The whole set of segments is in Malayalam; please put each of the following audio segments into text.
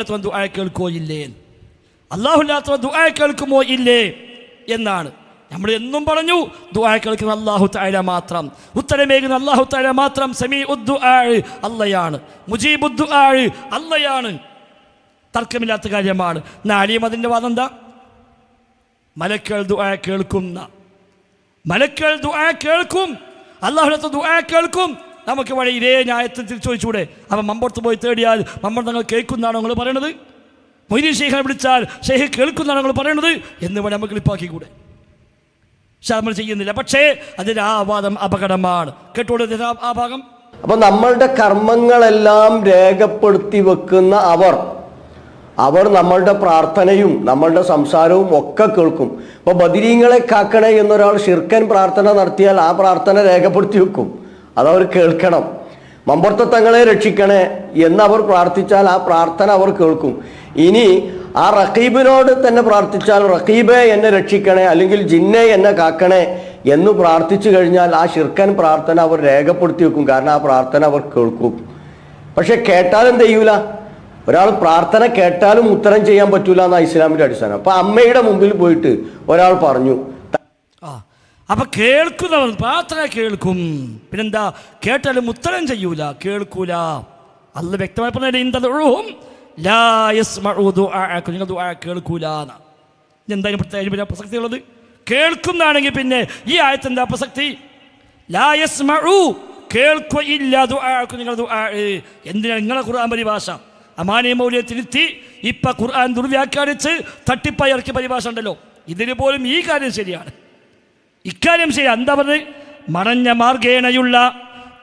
അല്ലാത്തവൻ ദുആ കേൾക്കുമോ ഇല്ലേ? അള്ളാഹുല്ലാത്ത ദുആ കേൾക്കുമോ ഇല്ലേ? എന്നാണ്. നമ്മൾ എന്നും പറഞ്ഞു ദുആ കേൾക്കുന്ന അള്ളാഹു തആല മാത്രം. ഉത്തരമേകുന്ന അള്ളാഹു തആല മാത്രം സമീ ഉദ്ദുആ അള്ളയാണ്. ഉദ്ദു അള്ളയാണ്. തർക്കമില്ലാത്ത കാര്യമാണ്. നാലിയും അതിന്റെ വാദം എന്താ? മലക്കൾ ദുആ കേൾക്കുന്ന. മലക്കൾ ദുആ കേൾക്കും. അള്ളാഹുലത്ത് ദുആ കേൾക്കും. നമുക്ക് വഴി ഇതേ ന്യായത്തിൽ തിരിച്ചു ചോദിച്ചൂടെ അപ്പം മമ്പുറത്ത് പോയി തേടിയാൽ മമ്പുറം തങ്ങൾ കേൾക്കുന്നതാണോ നിങ്ങൾ പറയണത്? മൊയ്തീൻ ഷെയ്ഖിനെ വിളിച്ചാൽ ഷെയ്ഖ് കേൾക്കുന്നതാണോ നിങ്ങൾ പറയണത്? എന്ന് വേണം നമുക്ക് ക്ലിപ്പാക്കിക്കൂടെ. പക്ഷെ നമ്മൾ ചെയ്യുന്നില്ല. പക്ഷേ അതിന്റെ ആ വാദം അപകടമാണ്. കേട്ടോളൂ ആ- ഭാഗം. അപ്പൊ നമ്മളുടെ കർമ്മങ്ങളെല്ലാം രേഖപ്പെടുത്തി വെക്കുന്ന അവർ അവർ നമ്മളുടെ പ്രാർത്ഥനയും നമ്മളുടെ സംസാരവും ഒക്കെ കേൾക്കും. ഇപ്പൊ ബദിരീങ്ങളെ കാക്കണേ എന്നൊരാൾ ശിർക്കൻ പ്രാർത്ഥന നടത്തിയാൽ ആ പ്രാർത്ഥന രേഖപ്പെടുത്തി വെക്കും. അതവർ കേൾക്കണം. മമ്പർത്ത തങ്ങളെ രക്ഷിക്കണേ എന്ന് അവർ പ്രാർത്ഥിച്ചാൽ ആ പ്രാർത്ഥന അവർ കേൾക്കും. ഇനി ആ റഖീബിനോട് തന്നെ പ്രാർത്ഥിച്ചാൽ റഖീബെ എന്നെ രക്ഷിക്കണേ അല്ലെങ്കിൽ ജിന്നെ എന്നെ കാക്കണേ എന്ന് പ്രാർത്ഥിച്ചു കഴിഞ്ഞാൽ ആ ശിർക്കൻ പ്രാർത്ഥന അവർ രേഖപ്പെടുത്തി വെക്കും. കാരണം ആ പ്രാർത്ഥന അവർ കേൾക്കും. പക്ഷെ കേട്ടാലും ചെയ്യൂല ഒരാൾ പ്രാർത്ഥന കേട്ടാലും ഉത്തരം ചെയ്യാൻ പറ്റൂല എന്നാ ഇസ്ലാമിന്റെ അടിസ്ഥാനം. അപ്പൊ അമ്മയുടെ മുമ്പിൽ പോയിട്ട് ഒരാൾ പറഞ്ഞു. ആ. അപ്പൊ കേൾക്കുന്നവർ പ്രാർത്ഥന കേൾക്കും. പിന്നെന്താ? കേട്ടാലും ഉത്തരം ചെയ്യൂല. കേൾക്കൂല. അല്ല വ്യക്തമായി പറഞ്ഞ. നിങ്ങൾ കേൾക്കൂല എന്തായാലും പിന്നെ പ്രസക്തി ഉള്ളത്? കേൾക്കുന്നതാണെങ്കിൽ പിന്നെ ഈ ആയത്ത് എന്താ പ്രസക്തി? ലാ യസ്മഉ കേൾക്കുകയില്ല ദുആഅക്കും. നിങ്ങൾ എന്തിനാ നിങ്ങളെ ഖുർആൻ പരിഭാഷ? അമാനിയ മൗലിയെ തിരുത്തി ഇപ്പൊ ഖുർആൻ ദുർവ്യാഖ്യാനിച്ച് തട്ടിപ്പായി ഇറക്കിയ പരിഭാഷ ഉണ്ടല്ലോ. ഇതിന് പോലും ഈ കാര്യം ശരിയാണ്. ഇക്കാര്യം ശരി എന്താ പറഞ്ഞത് മറഞ്ഞ മാർഗേണയുള്ള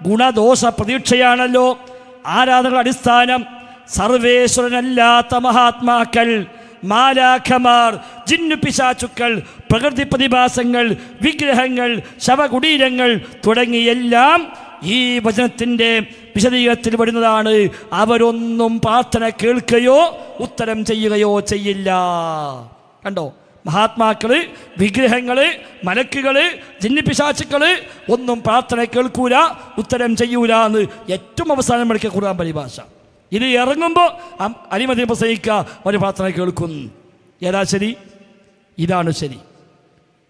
ഗുണദോഷ പ്രതീക്ഷയാണല്ലോ ആരാധനകളുടെ അടിസ്ഥാനം സർവേശ്വരനല്ലാത്ത മഹാത്മാക്കൾ മാലാഖമാർ ജിന്നു പിശാചുക്കൾ പ്രകൃതി പ്രതിഭാസങ്ങൾ വിഗ്രഹങ്ങൾ ശവകുടീരങ്ങൾ തുടങ്ങിയെല്ലാം ഈ വചനത്തിന്റെ വിശദീകരണത്തിൽ വരുന്നതാണ് അവരൊന്നും പ്രാർത്ഥന കേൾക്കുകയോ ഉത്തരം ചെയ്യുകയോ ചെയ്യില്ല. കണ്ടോ? മഹാത്മാക്കൾ വിഗ്രഹങ്ങൾ മലക്കുകൾ ജിന്നിപ്പിശാച്ചുക്കൾ ഒന്നും പ്രാർത്ഥന കേൾക്കൂല ഉത്തരം ചെയ്യൂല എന്ന് ഏറ്റവും അവസാനം പഠിക്കുക ഖുർആൻ പരിഭാഷ. ഇത് ഇറങ്ങുമ്പോൾ അരിമതി പ്രസംഗിക്കുക ഒരു പ്രാർത്ഥന കേൾക്കും. ഏതാ ശരി? ഇതാണ് ശരി.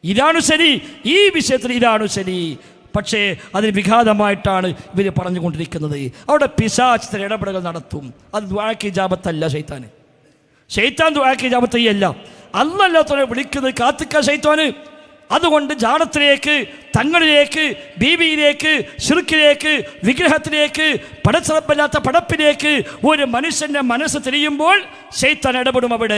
ഇതാണ് ശരി. ഈ വിഷയത്തിൽ ഇതാണ് ശരി. പക്ഷേ അതിന് വിഘാതമായിട്ടാണ് ഇവർ പറഞ്ഞുകൊണ്ടിരിക്കുന്നത്. അവിടെ പിശാചിത്ര ഇടപെടലുകൾ നടത്തും. അത് ദ്വാക്കി ജാപത്തല്ല ശൈത്താൻ ശൈത്താൻ ദ്വാക്കി ജാപത്തയ്യല്ല അല്ലല്ലാത്തവരെ വിളിക്കുന്നത്. കാത്തിക്ക ശൈത്വാന് അതുകൊണ്ട് ജാടത്തിലേക്ക് തങ്ങളിലേക്ക് ബീബിയിലേക്ക് ശുരുക്കിലേക്ക് വിഗ്രഹത്തിലേക്ക് പടച്ചിറപ്പില്ലാത്ത പടപ്പിലേക്ക് ഒരു മനുഷ്യന്റെ മനസ്സ് തിരിയുമ്പോൾ ശൈത്താൻ ഇടപെടും അവിടെ.